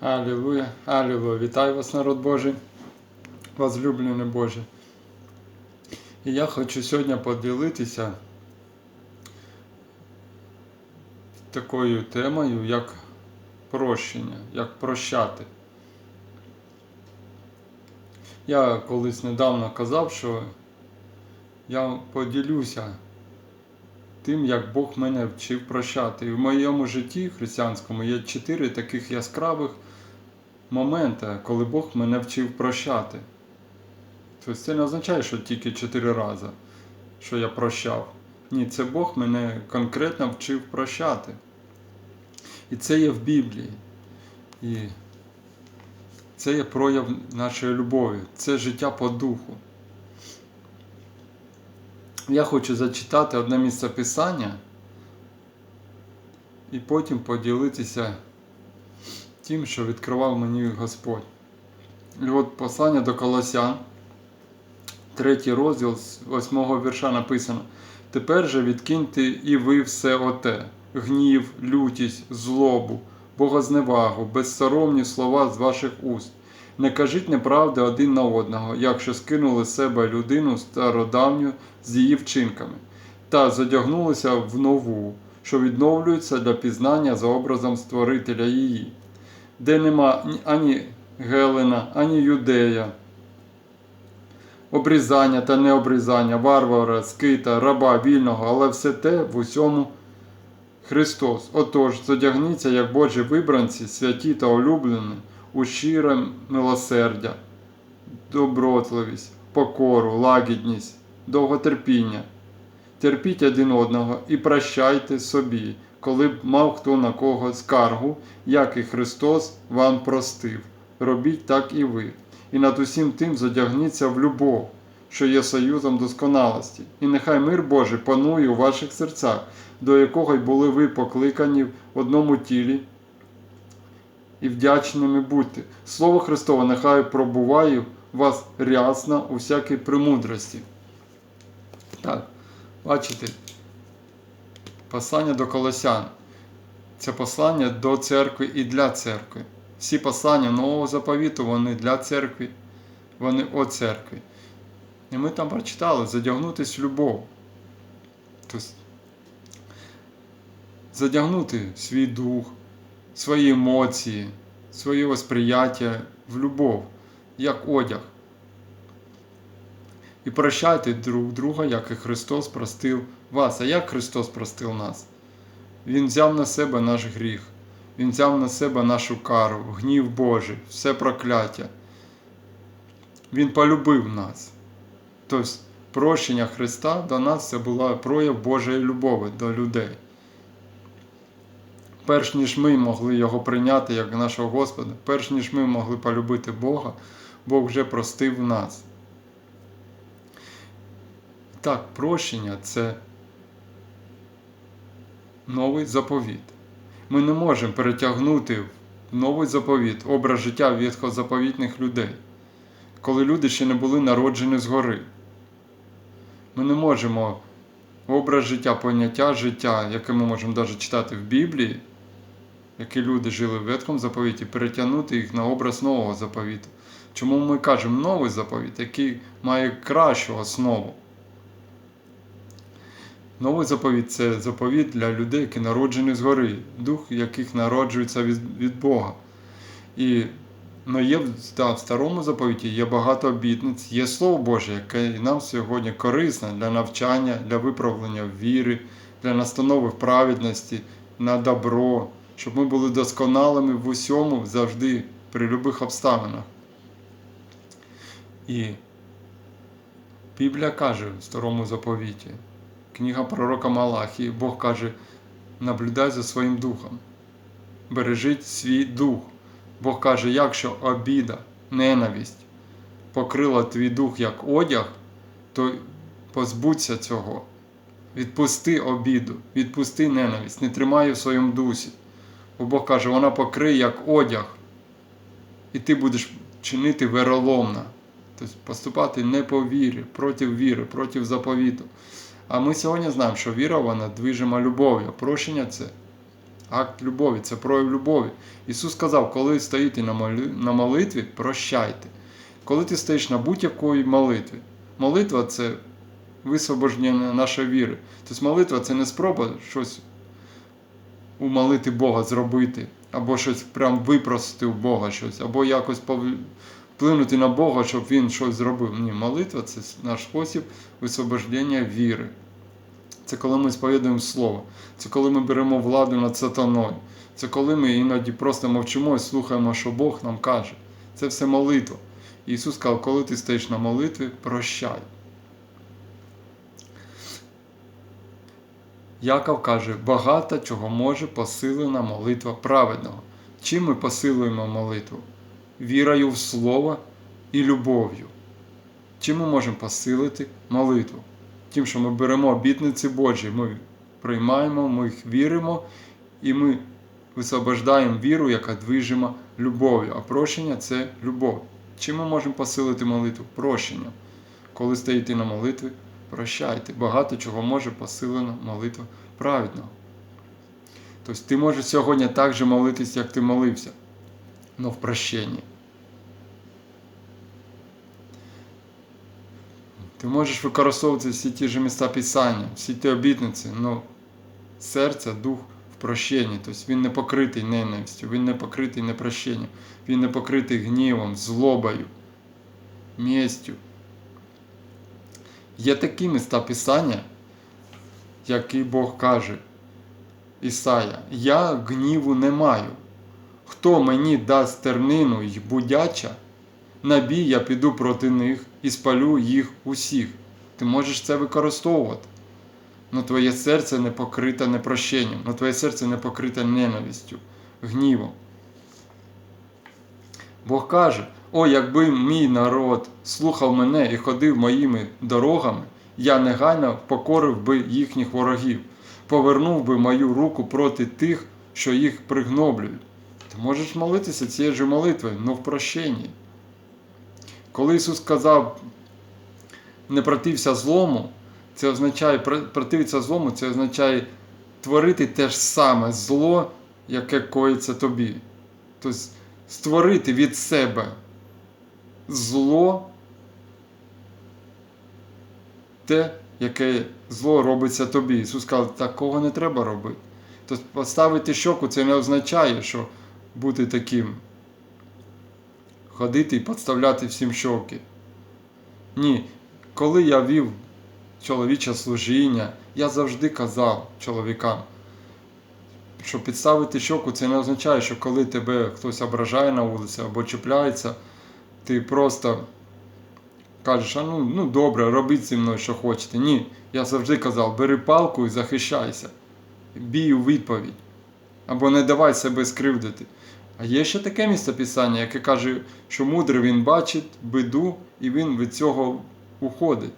Алілуя, алілуя. Вітаю вас, народ Божий, возлюблений Боже. І я хочу сьогодні поділитися такою темою, як прощення, як прощати. Я колись недавно казав, що я поділюся тим, як Бог мене вчив прощати. І в моєму житті християнському є чотири таких яскравих моменти, коли Бог мене вчив прощати. Тобто це не означає, що тільки чотири рази, що я прощав. Ні, це Бог мене конкретно вчив прощати. І це є в Біблії. І це є прояв нашої любові, це життя по духу. Я хочу зачитати одне місце Писання і потім поділитися тим, що відкривав мені Господь. І от послання до Колосян, третій розділ з восьмого вірша написано: Тепер же відкиньте і ви все оте, гнів, лютість, злобу, богозневагу, безсоромні слова з ваших уст. Не кажіть неправди один на одного, якщо скинули з себе людину стародавню з її вчинками, та задягнулися в нову, що відновлюється для пізнання за образом Створителя її, де нема ані Гелена, ані юдея, обрізання та необрізання, варвара, скита, раба, вільного, але все те в усьому Христос. Отож, задягніться, як Божі вибранці, святі та улюблені, у щире милосердя, добротливість, покору, лагідність, довготерпіння. Терпіть один одного і прощайте собі, коли б мав хто на кого скаргу, як і Христос вам простив. Робіть так і ви. І над усім тим задягніться в любов, що є союзом досконалості. І нехай мир Божий панує у ваших серцях, до якого й були ви покликані в одному тілі, і вдячними будьте. Слово Христове нехай пробуває вас рясно у всякій премудрості. Так, бачите, послання до Колосян. Це послання до церкви і для церкви. Всі послання нового заповіту, вони для церкви, вони о церкві. І ми там прочитали задягнутись в любов. Тобто, задягнути свій дух, свої емоції, своє восприяття в любов, як одяг. І прощайте друг друга, як і Христос простив вас. А як Христос простив нас? Він взяв на себе наш гріх, Він взяв на себе нашу кару, гнів Божий, все прокляття. Він полюбив нас. Тобто, прощення Христа до нас це була прояв Божої любові до людей. Перш ніж ми могли Його прийняти як нашого Господа, перш ніж ми могли полюбити Бога, Бог вже простив нас. Так, прощення це новий заповіт. Ми не можемо перетягнути новий заповіт образ життя ветхозаповітних людей, коли люди ще не були народжені згори. Ми не можемо образ життя, поняття життя, яке ми можемо навіть читати в Біблії, які люди жили в ветхому заповіті, перетягнути їх на образ нового заповіту. Чому ми кажемо новий заповіт, який має кращу основу? Новий заповіт це заповіт для людей, які народжені згори, дух яких народжується від, від Бога. І ну, є да, в старому заповіті є багато обітниць, є Слово Боже, яке нам сьогодні корисне для навчання, для виправлення віри, для настанови праведності, на добро, щоб ми були досконалими в усьому завжди, при любих обставинах. І Біблія каже в старому заповіті. Книга пророка Малахії, Бог каже, наблюдай за своїм духом, бережіть свій дух. Бог каже, якщо обіда, ненависть покрила твій дух як одяг, то позбудься цього. Відпусти обіду, відпусти ненависть, не тримай в своєму дусі. Бо Бог каже, вона покриє як одяг, і ти будеш чинити вероломно, тобто поступати не по вірі, проти віри, проти заповіту. А ми сьогодні знаємо, що віра вона движима любов'ю. Прощення це акт любові, це прояв любові. Ісус сказав, коли стоїте на молитві, прощайте. Коли ти стоїш на будь-якої молитві, молитва це висвобождення нашої віри. Тобто молитва це не спроба щось умолити Бога зробити, або щось прям випросити у Бога щось, або якось вплинути на Бога, щоб Він щось зробив. Ні, молитва це наш спосіб висвобождення віри. Це коли ми сповідуємо Слово, це коли ми беремо владу над сатаною, це коли ми іноді просто мовчимо і слухаємо, що Бог нам каже. Це все молитва. Ісус сказав, коли ти стоїш на молитві, прощай. Яков каже, багато чого може посилена молитва праведного. Чим ми посилюємо молитву? Вірою в Слово і любов'ю. Чим ми можемо посилити молитву? Тим, що ми беремо обітниці Божі, ми приймаємо, ми їх віримо, і ми висвобождаємо віру, яка движима любов'ю. А прощення це любов. Чим ми можемо посилити молитву? Прощенням. Коли стоїте на молитві, прощайте. Багато чого може посилена молитва праведного. Тобто ти можеш сьогодні так же молитись, як ти молився, але в прощенні. Ти можеш використовувати всі ті ж міста Писання, всі ті обітниці, але серце, дух в прощенні. Тобто він не покритий ненавистю, він не покритий непрощенням, він не покритий гнівом, злобою, містю. Є такі міста Писання, які Бог каже, Ісая, я гніву не маю. Хто мені дасть тернину й будяча, на бій я піду проти них і спалю їх усіх. Ти можеш це використовувати. Но твоє серце не покрите непрощенням, но твоє серце не покрите ненавистю, гнівом. Бог каже: О, якби мій народ слухав мене і ходив моїми дорогами, я негайно покорив би їхніх ворогів, повернув би мою руку проти тих, що їх пригноблюють. Ти можеш молитися цією ж молитвою, но в прощенні. Коли Ісус сказав, не протився злому, це означає противитися злому, це означає творити те ж саме зло, яке коїться тобі. Тобто створити від себе зло, те, яке зло робиться тобі. Ісус сказав, такого не треба робити. Тобто поставити щоку це не означає, що бути таким. Ходити і підставляти всім щоки. Ні, коли я вів чоловіче служіння, я завжди казав чоловікам, що підставити щоку це не означає, що коли тебе хтось ображає на вулиці або чіпляється, ти просто кажеш, а ну, ну добре, робіть зі мною, що хочете. Ні, я завжди казав, бери палку і захищайся. Бій у відповідь. Або не давай себе скривдити. А є ще таке місце Писання, яке каже, що мудрий він бачить биду і він від цього уходить.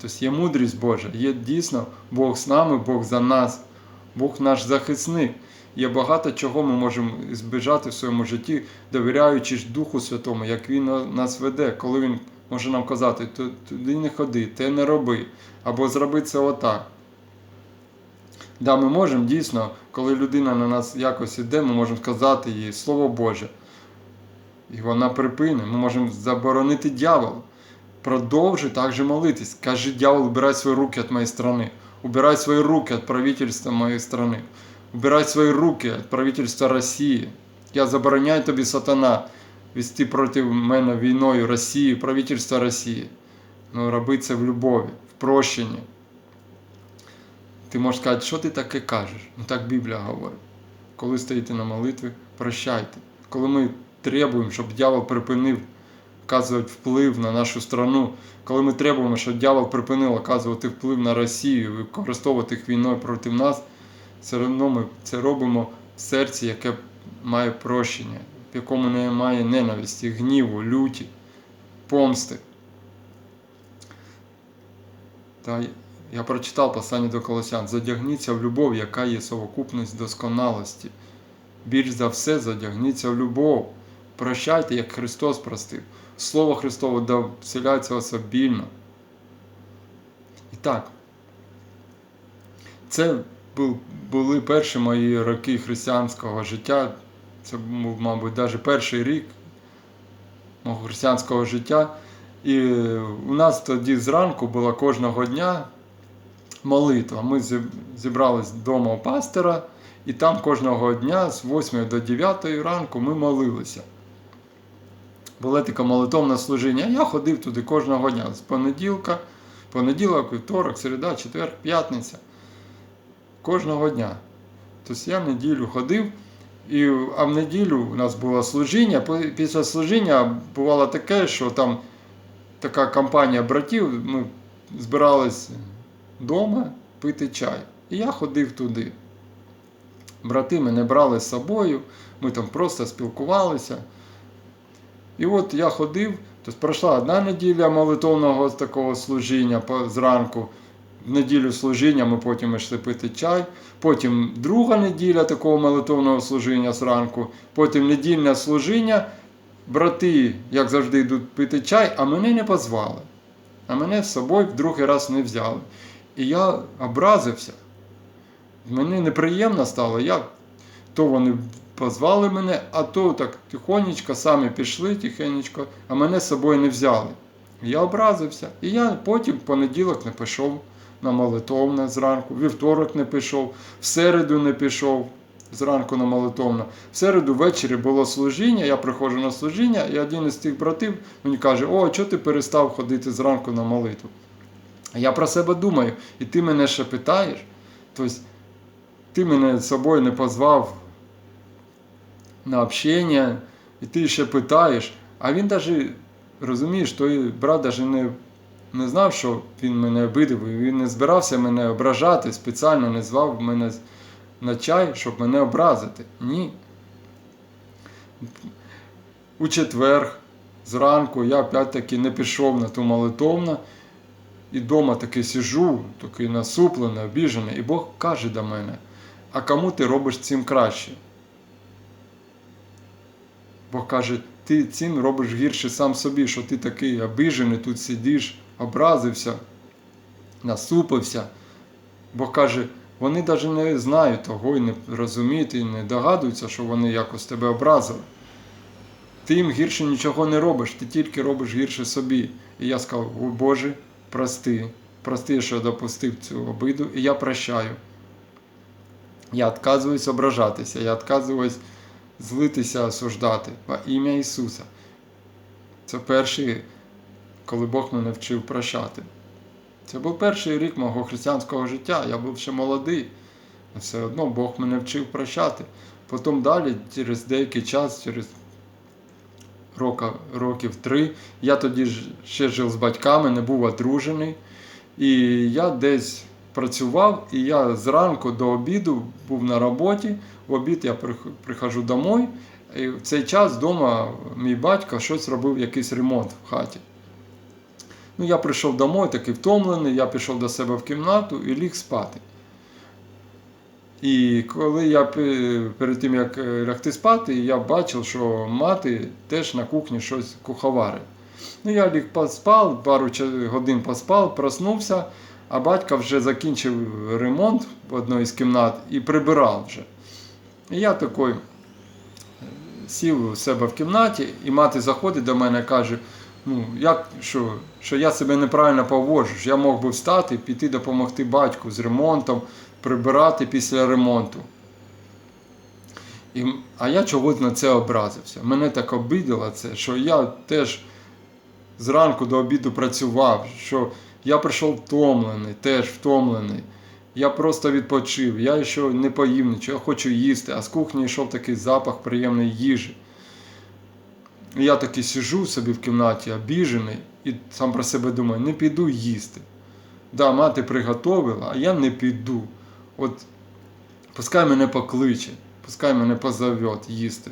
Тобто є мудрість Божа, є дійсно Бог з нами, Бог за нас, Бог наш захисник. Є багато чого ми можемо збіжати в своєму житті, довіряючи Духу Святому, як Він нас веде, коли Він може нам казати, «Ту- туди не ходи, те не роби, або зроби це отак. Да, ми можемо дійсно, коли людина на нас якось іде, ми можемо сказати їй Слово Боже. І вона припине. Ми можемо заборонити дьяволу. Продовжуй так же молитись. Кажи, дьявол, убирай свої руки від моєї сторони. Убирай свої руки від правительства моєї сторони. Убирай свої руки від правительства Росії. Я забороняю тобі, сатана, вести проти мене війною Росії, правительства Росії. Ну, роби в любові, в прощенні. Ти можеш сказати, що ти таке кажеш? Ну так Біблія говорить. Коли стоїте на молитві, прощайте. Коли ми требуємо, щоб дьявол припинив оказувати вплив на нашу страну, коли ми требуємо, щоб дьявол припинив оказувати вплив на Росію і використовувати їх війною проти нас, все одно ми це робимо в серці, яке має прощення, в якому немає ненависті, гніву, люті, помсти. Та я прочитав послання до Колосян. Задягніться в любов, яка є совокупність досконалості. Більш за все, задягніться в любов. Прощайте, як Христос простив. Слово Христово да вселяється особільно. І так, це були перші мої роки християнського життя. Це був, мабуть, навіть перший рік мого християнського життя. І у нас тоді зранку була кожного дня молитва. Ми зі- зібрались вдома у пастора, і там кожного дня з 8 до 9 ранку ми молилися. Було таке молитовне служіння. Я ходив туди кожного дня з понеділка, понеділок, вівторок, середа, четвер, п'ятниця. Кожного дня. Тобто я в неділю ходив, і, а в неділю у нас було служіння. Після служіння бувало таке, що там така компанія братів, ми збирались вдома пити чай. І я ходив туди. Брати мене брали з собою, ми там просто спілкувалися. І от я ходив, тобто пройшла одна неділя молитовного такого служіння зранку. В неділю служіння ми потім йшли пити чай. Потім друга неділя такого молитовного служіння зранку. Потім недільне служіння. Брати, як завжди, йдуть пити чай, а мене не позвали. А мене з собою в другий раз не взяли. І я образився. Мені неприємно стало. Я, то вони позвали мене, а то так тихонечко самі пішли тихенечко, а мене з собою не взяли. Я образився. І я потім в понеділок не пішов на молитовне зранку, вівторок не пішов, в середу не пішов зранку на молитовне. В середу ввечері було служіння, я приходжу на служіння, і один із тих братів мені каже: О, чого ти перестав ходити зранку на молитву? А я про себе думаю, і ти мене ще питаєш. Тобто, ти мене з собою не позвав на общення, і ти ще питаєш. А він навіть, розумієш, той брат навіть не, не знав, що він мене обидив, і він не збирався мене ображати, спеціально не звав мене на чай, щоб мене образити. Ні. У четвер зранку я опять-таки не пішов на ту молитовну, і вдома таки сижу, такий насуплений, обіжений, і Бог каже до мене, а кому ти робиш цим краще? Бог каже, ти цим робиш гірше сам собі, що ти такий обіжений, тут сидиш, образився, насупився. Бог каже, вони навіть не знають того і не розуміють, і не догадуються, що вони якось тебе образили. Ти їм гірше нічого не робиш, ти тільки робиш гірше собі. І я сказав, о Боже, прости, прости, що я допустив цю обиду, і я прощаю. Я відказуюсь ображатися, я відказуюсь злитися, осуждати во ім'я Ісуса. Це перший, коли Бог мене вчив прощати. Це був перший рік мого християнського життя. Я був ще молодий, все одно Бог мене вчив прощати. Потім далі, через деякий час, через рока, років три, я тоді ще жив з батьками, не був одружений. І я десь працював, і я зранку до обіду був на роботі. В обід я прих- приходжу домой, і в цей час вдома мій батько щось робив, якийсь ремонт в хаті. Ну, я прийшов домой, такий втомлений, я пішов до себе в кімнату і ліг спати. І коли я перед тим, як е, лягти спати, я бачив, що мати теж на кухні щось куховарить. Ну, я ліг поспав, пару годин поспав, проснувся, а батько вже закінчив ремонт в одній із кімнат і прибирав вже. І я такий е, сів у себе в кімнаті, і мати заходить до мене і каже: ну, як, що, що я себе неправильно поводжу, я мог би встати, піти допомогти батьку з ремонтом, прибирати після ремонту. І, а я чогось на це образився. Мене так обиділо це, що я теж зранку до обіду працював, що я прийшов втомлений, теж втомлений. Я просто відпочив, я ще не поїв нічого, я хочу їсти, а з кухні йшов такий запах приємної їжі. Я таки сижу собі в кімнаті, обіжений, і сам про себе думаю, не піду їсти. Да, мати приготовила, а я не піду. От пускай мене покличе, пускай мене позовет їсти.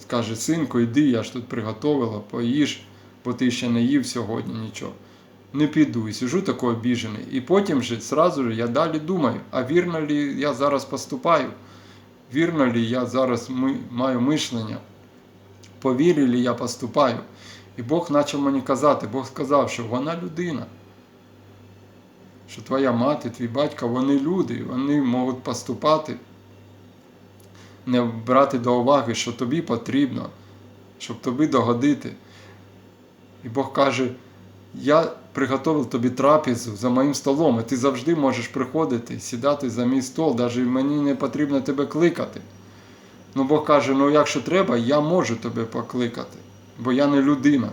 Скаже, синку, йди, я ж тут приготовила, поїж, бо ти ще не їв сьогодні нічого. Не піду і сижу такий обіжений. І потім же сразу же я далі думаю, а вірно ли я зараз поступаю? Вірно ли я зараз ми, маю мишлення? По вірі ли я поступаю? І Бог почав мені казати, Бог сказав, що вона людина. що твоя мати, твій батько, вони люди, вони можуть поступати, не брати до уваги, що тобі потрібно, щоб тобі догодити. І Бог каже, я приготовив тобі трапезу за моїм столом, і ти завжди можеш приходити, сідати за мій стол, навіть мені не потрібно тебе кликати. Ну Бог каже, ну якщо треба, я можу тебе покликати, бо я не людина.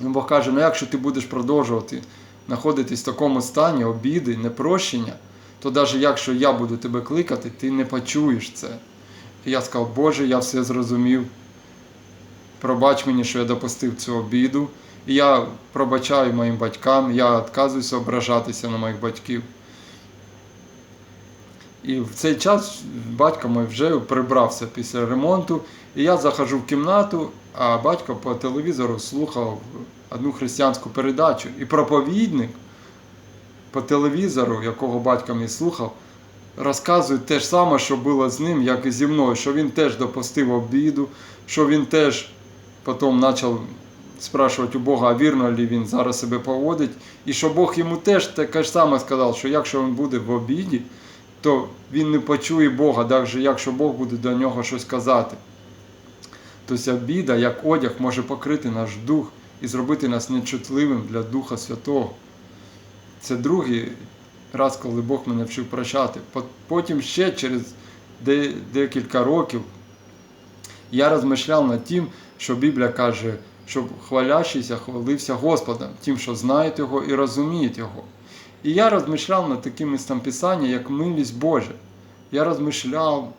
Ну Бог каже, ну якщо ти будеш продовжувати знаходитись в такому стані, обіди, непрощення, то навіть якщо я буду тебе кликати, ти не почуєш це. І я сказав, Боже, я все зрозумів. Пробач мені, що я допустив цю обіду. І я пробачаю моїм батькам, я відказуюся ображатися на моїх батьків. І в цей час батько мій вже прибрався після ремонту. І я заходжу в кімнату, а батько по телевізору слухав одну християнську передачу. І проповідник по телевізору, якого батько мій слухав, розказує те ж саме, що було з ним, як і зі мною, що він теж допустив обіду, що він теж потім почав спрашувати у Бога, а вірно ли він зараз себе поводить, і що Бог йому теж таке ж саме сказав, що якщо він буде в обіді, то він не почує Бога, навіть якщо Бог буде до нього щось казати. Тобто обіда, як одяг, може покрити наш дух і зробити нас нечутливим для Духа Святого. Це другий раз, коли Бог мене вчив прощати. Потім ще через декілька років я розмишляв над тим, що Біблія каже, щоб хвалящийся хвалився Господом, тим, що знають Його і розуміють Його. І я розмишляв над таким містом Писання, як милість Божа. Я розмишляв.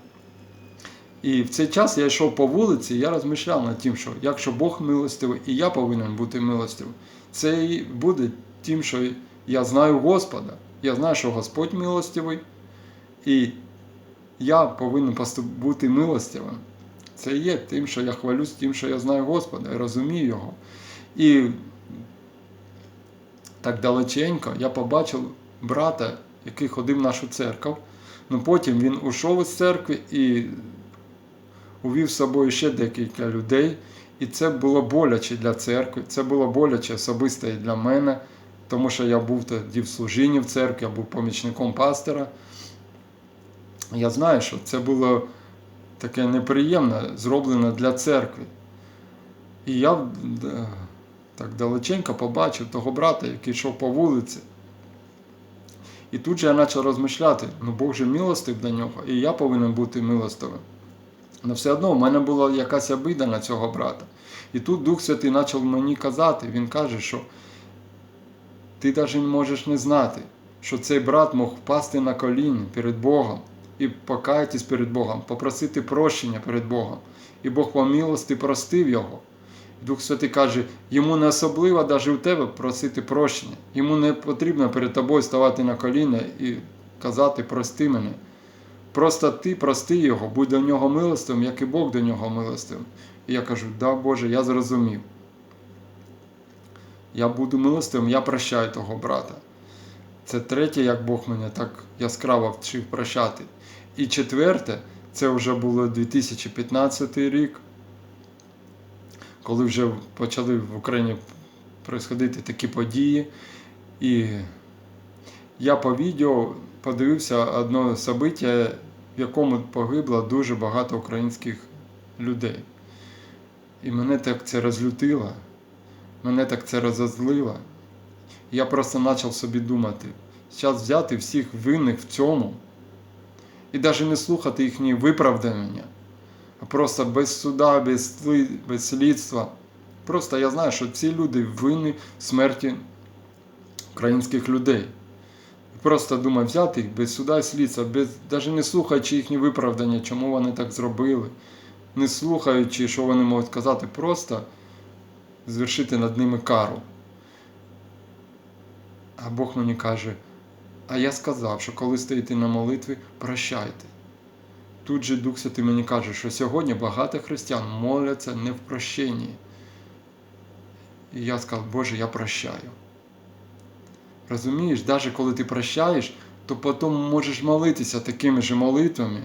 І в цей час я йшов по вулиці, я розмишляв над тим, що якщо Бог милостивий, і я повинен бути милостивим, це і буде тим, що я знаю Господа. Я знаю, що Господь милостивий, і я повинен бути милостивим. Це є тим, що я хвалюсь тим, що я знаю Господа і розумію Його. І так далеченько я побачив брата, який ходив в нашу церкву. Ну потім він ушов із церкви і увів з собою ще декілька людей. І це було боляче для церкви, це було боляче особисто і для мене, тому що я був тоді в служінні в церкві, я був помічником пастора. Я знаю, що це було таке неприємне, зроблено для церкви. І я е, так далеченько побачив того брата, який йшов по вулиці. І тут же я почав розмишляти, ну Бог же милостив до нього, і я повинен бути милостивим. Але все одно в мене була якась обида на цього брата. І тут Дух Святий почав мені казати, він каже, що ти навіть можеш не знати, що цей брат мог впасти на коліні перед Богом і покаятись перед Богом, попросити прощення перед Богом. І Бог по милості простив його. Дух Святий каже, йому не особливо навіть у тебе просити прощення. Йому не потрібно перед тобою ставати на коліна і казати прости мене. Просто ти прости його, будь до нього милостивим, як і Бог до нього милостивим. І я кажу, да, Боже, я зрозумів. Я буду милостивим, я прощаю того брата. Це третє, як Бог мене так яскраво вчив прощати. І четверте, це вже було 2015 рік, коли вже почали в Україні происходити такі події. І я по відео подивився одне собиття, в якому погибло дуже багато українських людей. І мене так це розлютило, мене так це розозлило. Я просто почав собі думати, зараз взяти всіх винних в цьому і навіть не слухати їхні виправдання, а просто без суда, без, без слідства. Просто я знаю, що ці люди винні в смерті українських людей. Просто думаю, взяти їх без суда і слідства, без, навіть не слухаючи їхні виправдання, чому вони так зробили, не слухаючи, що вони можуть сказати, просто звершити над ними кару. А Бог мені каже, а я сказав, що коли стоїте на молитві, прощайте. Тут же Дух Святий мені каже, що сьогодні багато християн моляться не в прощенні. І я сказав, Боже, я прощаю. Розумієш, навіть коли ти прощаєш, то потім можеш молитися такими ж молитвами,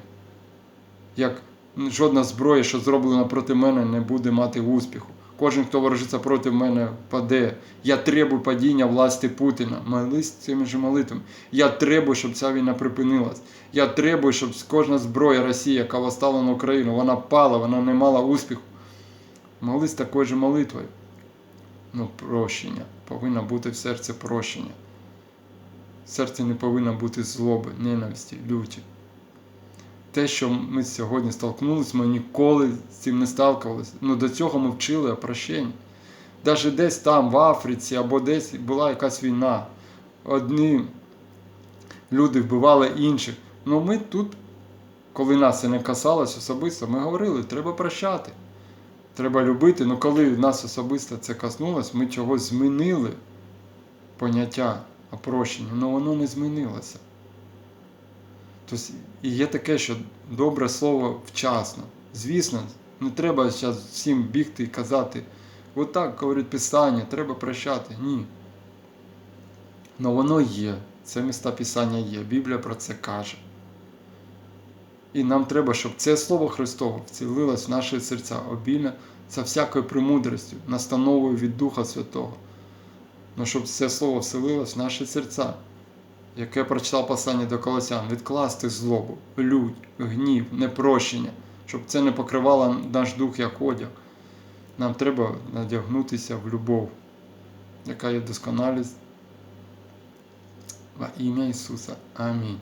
як жодна зброя, що зроблена проти мене, не буде мати успіху. Кожен, хто ворожиться проти мене, паде. Я требую падіння власти Путіна. Молись цими ж молитвами. Я требую, щоб ця війна припинилась. Я требую, щоб кожна зброя Росії, яка восстала на Україну, вона пала, вона не мала успіху. Молись такою же молитвою. Ну, прощення. Повинно бути в серці прощення. В не повинно бути злоби, ненависті, люті. Те, що ми сьогодні столкнулися, ми ніколи з цим не сталкувалися. Ну, до цього ми вчили о прощенні. Навіть десь там, в Африці або десь була якась війна. Одні люди вбивали інших. Ну ми тут, коли нас це не касалось особисто, ми говорили, треба прощати. Треба любити. Ну коли нас особисто це коснулось, ми чогось змінили поняття о прощенні, але воно не змінилося. Тобто, і є таке, що добре слово вчасно. Звісно, не треба зараз всім бігти і казати, отак говорить Писання, треба прощати. Ні. Але воно є. Це міста Писання є. Біблія про це каже. І нам треба, щоб це Слово Христове вцілилось в наші серця обільно за всякою премудрістю, настановою від Духа Святого. Ну, щоб це слово вселилось в наші серця, яке прочитав послання до Колосян, відкласти злобу, лють, гнів, непрощення, щоб це не покривало наш дух як одяг. Нам треба надягнутися в любов, яка є досконалість. Во ім'я Ісуса. Амінь.